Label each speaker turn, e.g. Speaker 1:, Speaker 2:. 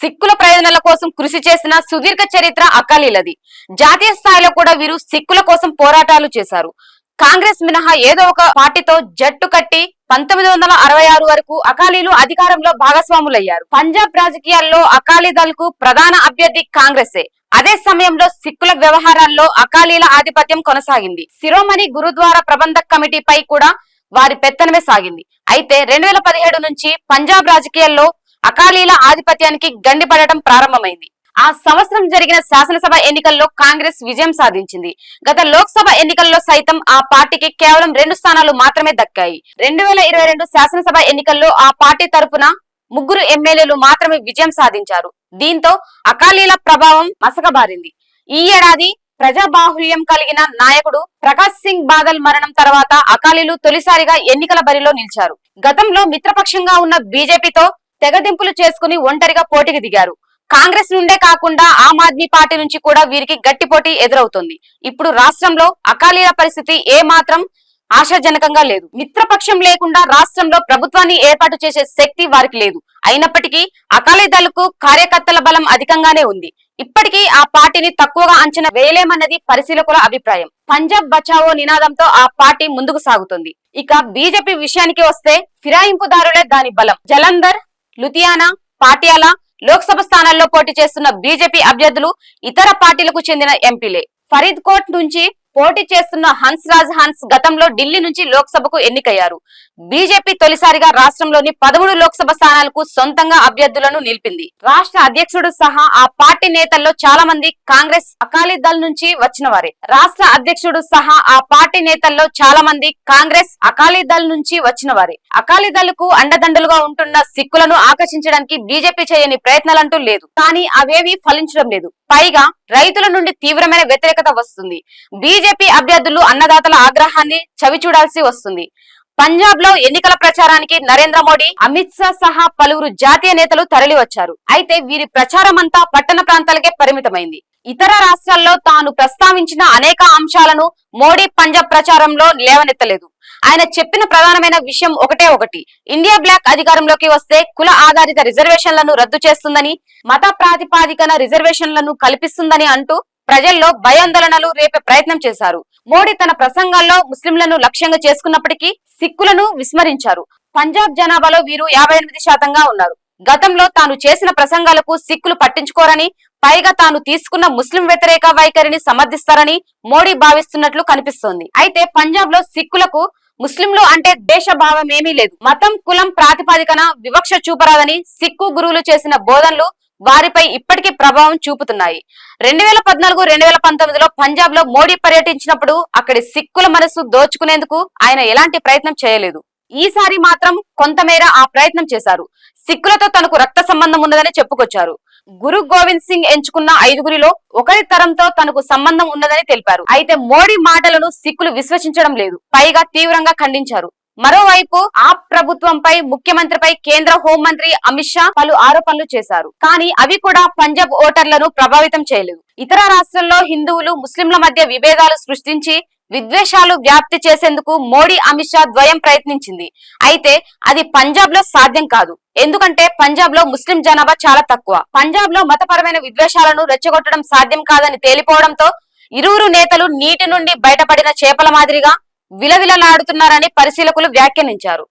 Speaker 1: సిక్కుల ప్రయోజనాల కోసం కృషి చేసిన సుదీర్ఘ చరిత్ర అకాలీలది. జాతీయ స్థాయిలో కూడా వీరు సిక్కుల కోసం పోరాటాలు చేశారు. కాంగ్రెస్ మినహా ఏదో ఒక పార్టీతో జట్టు కట్టి పంతొమ్మిది వందల అరవై ఆరు వరకు అకాలీలు అధికారంలో భాగస్వాములయ్యారు. పంజాబ్ రాజకీయాల్లో అకాలీదళ్కు ప్రధాన అభ్యర్థి కాంగ్రెసే. అదే సమయంలో సిక్కుల వ్యవహారాల్లో అకాలీల ఆధిపత్యం కొనసాగింది. శిరోమణి గురుద్వారా ప్రబంధక్ కమిటీపై కూడా వారి పెత్తనమే సాగింది. అయితే రెండు వేల పదిహేడు నుంచి పంజాబ్ రాజకీయాల్లో అకాలీల ఆధిపత్యానికి గండిపడటం ప్రారంభమైంది. ఆ సంవత్సరం జరిగిన శాసనసభ ఎన్నికల్లో కాంగ్రెస్ విజయం సాధించింది. గత లోక్సభ ఎన్నికల్లో సైతం ఆ పార్టీకి కేవలం రెండు స్థానాలు మాత్రమే దక్కాయి. రెండు వేల ఇరవై రెండు శాసనసభ ఎన్నికల్లో ఆ పార్టీ తరపున ముగ్గురు ఎమ్మెల్యేలు మాత్రమే విజయం సాధించారు. దీంతో అకాలీల ప్రభావం మసకబారింది. ఈ ఏడాది ప్రజాబాహుల్యం కలిగిన నాయకుడు ప్రకాష్ సింగ్ బాదల్ మరణం తర్వాత అకాలీలు తొలిసారిగా ఎన్నికల బరిలో నిలిచారు. గతంలో మిత్రపక్షంగా ఉన్న బీజేపీతో తెగదింపులు చేసుకుని ఒంటరిగా పోటీకి దిగారు. కాంగ్రెస్ నుండే కాకుండా ఆమ్ ఆద్మీ పార్టీ నుంచి కూడా వీరికి గట్టి పోటీ ఎదురవుతుంది. ఇప్పుడు రాష్ట్రంలో అకాలీల పరిస్థితి ఏ మాత్రం ఆశాజనకంగా లేదు. మిత్రపక్షం లేకుండా రాష్ట్రంలో ప్రభుత్వాన్ని ఏర్పాటు చేసే శక్తి వారికి లేదు. అయినప్పటికీ అకాలీదళకు కార్యకర్తల బలం అధికంగానే ఉంది. ఇప్పటికీ ఆ పార్టీని తక్కువగా అంచనా వేయలేమన్నది పరిశీలకుల అభిప్రాయం. పంజాబ్ బచావో నినాదంతో ఆ పార్టీ ముందుకు సాగుతుంది. ఇక బీజేపీ విషయానికి వస్తే ఫిరాయింపుదారులే దాని బలం. జలంధర్ లుధియానా పాటియాలా లోక్సభ స్థానాల్లో పోటీ చేస్తున్న బీజేపీ అభ్యర్థులు ఇతర పార్టీలకు చెందిన ఎంపీలే. ఫరీద్ కోట్ నుంచి పోటీ చేస్తున్న హన్స్ రాజ్ హన్స్ గతంలో ఢిల్లీ నుంచి లోక్సభకు ఎన్నికయ్యారు. బీజేపీ తొలిసారిగా రాష్ట్రంలోని పదమూడు లోక్సభ స్థానాలకు సొంతంగా అభ్యర్థులను నిలిపింది. రాష్ట్ర అధ్యక్షుడు సహా ఆ పార్టీ నేతల్లో చాలా మంది కాంగ్రెస్ అకాలీ దళ్ నుంచి వచ్చిన వారే రాష్ట్ర అధ్యక్షుడు సహా ఆ పార్టీ నేతల్లో చాలా మంది కాంగ్రెస్ అకాలీ దళ్ నుంచి వచ్చిన వారే అకాలీ దళకు అండదండలుగా ఉంటున్న సిక్కులను ఆకర్షించడానికి బీజేపీ చేయని ప్రయత్నాలంటూ లేదు. కానీ అవేవి ఫలించడం లేదు. పైగా రైతుల నుండి తీవ్రమైన వ్యతిరేకత వస్తుంది. బీజేపీ అభ్యర్థులు అన్నదాతల ఆగ్రహాన్ని చవిచూడాల్సి వస్తుంది. పంజాబ్లో ఎన్నికల ప్రచారానికి నరేంద్ర మోడీ అమిత్ షా సహా పలువురు జాతీయ నేతలు తరలివచ్చారు. అయితే వీరి ప్రచారం అంతా పట్టణ ప్రాంతాలకే పరిమితమైంది. ఇతర రాష్ట్రాల్లో తాను ప్రస్తావించిన అనేక అంశాలను మోడీ పంజాబ్ ప్రచారంలో లేవనెత్తలేదు. ఆయన చెప్పిన ప్రధానమైన విషయం ఒకటే ఒకటి. ఇండియా బ్లాక్ అధికారంలోకి వస్తే కుల ఆధారిత రిజర్వేషన్లను రద్దు చేస్తుందని మత ప్రాతిపాదికన రిజర్వేషన్లను కల్పిస్తుందని అంటూ ప్రజల్లో భయాందోళనలు రేపే ప్రయత్నం చేశారు. మోడీ తన ప్రసంగాల్లో ముస్లింలను లక్ష్యంగా చేసుకున్నప్పటికీ సిక్కులను విస్మరించారు. పంజాబ్ జనాభాలో వీరు యాభై ఎనిమిది శాతంగా ఉన్నారు. గతంలో తాను చేసిన ప్రసంగాలకు సిక్కులు పట్టించుకోరని పైగా తాను తీసుకున్న ముస్లిం వ్యతిరేక వైఖరిని సమర్థిస్తారని మోడీ భావిస్తున్నట్లు కనిపిస్తోంది. అయితే పంజాబ్లో సిక్కులకు ముస్లింలు అంటే దేశభావం ఏమీ లేదు. మతం కులం ప్రాతిపాదికన వివక్ష చూపరాదని సిక్కు గురువులు చేసిన బోధనలు వారిపై ఇప్పటికీ ప్రభావం చూపుతున్నాయి. రెండు వేల పద్నాలుగు రెండు వేల పంతొమ్మిదిలో పంజాబ్లో మోడీ పర్యటించినప్పుడు అక్కడి సిక్కుల మనసు దోచుకునేందుకు ఆయన ఎలాంటి ప్రయత్నం చేయలేదు. ఈసారి మాత్రం కొంతమేర ఆ ప్రయత్నం చేశారు. సిక్కులతో తనకు రక్త సంబంధం ఉన్నదని చెప్పుకొచ్చారు. గురు గోవింద్ సింగ్ ఎంచుకున్న ఐదుగురిలో ఒకరి తరంతో తనకు సంబంధం ఉన్నదని తెలిపారు. అయితే మోడీ మాటలను సిక్కులు విశ్వసించడం లేదు. పైగా తీవ్రంగా ఖండించారు. మరోవైపు ఆ ప్రభుత్వంపై ముఖ్యమంత్రిపై కేంద్ర హోంమంత్రి అమిత్ షా పలు ఆరోపణలు చేశారు. కానీ అవి కూడా పంజాబ్ ఓటర్లను ప్రభావితం చేయలేదు. ఇతర రాష్ట్రాల్లో హిందువులు ముస్లింల మధ్య విభేదాలు సృష్టించి విద్వేషాలు వ్యాప్తి చేసేందుకు మోడీ అమిత్ షా ద్వయం ప్రయత్నించింది. అయితే అది పంజాబ్లో సాధ్యం కాదు. ఎందుకంటే పంజాబ్లో ముస్లిం జనాభా చాలా తక్కువ. పంజాబ్లో మతపరమైన విద్వేషాలను రెచ్చగొట్టడం సాధ్యం కాదని తేలిపోవడంతో ఇరువురు నేతలు నీటి నుండి బయటపడిన చేపల మాదిరిగా విలవిలలాడుతున్నారని పరిశీలకులు వ్యాఖ్యానించారు.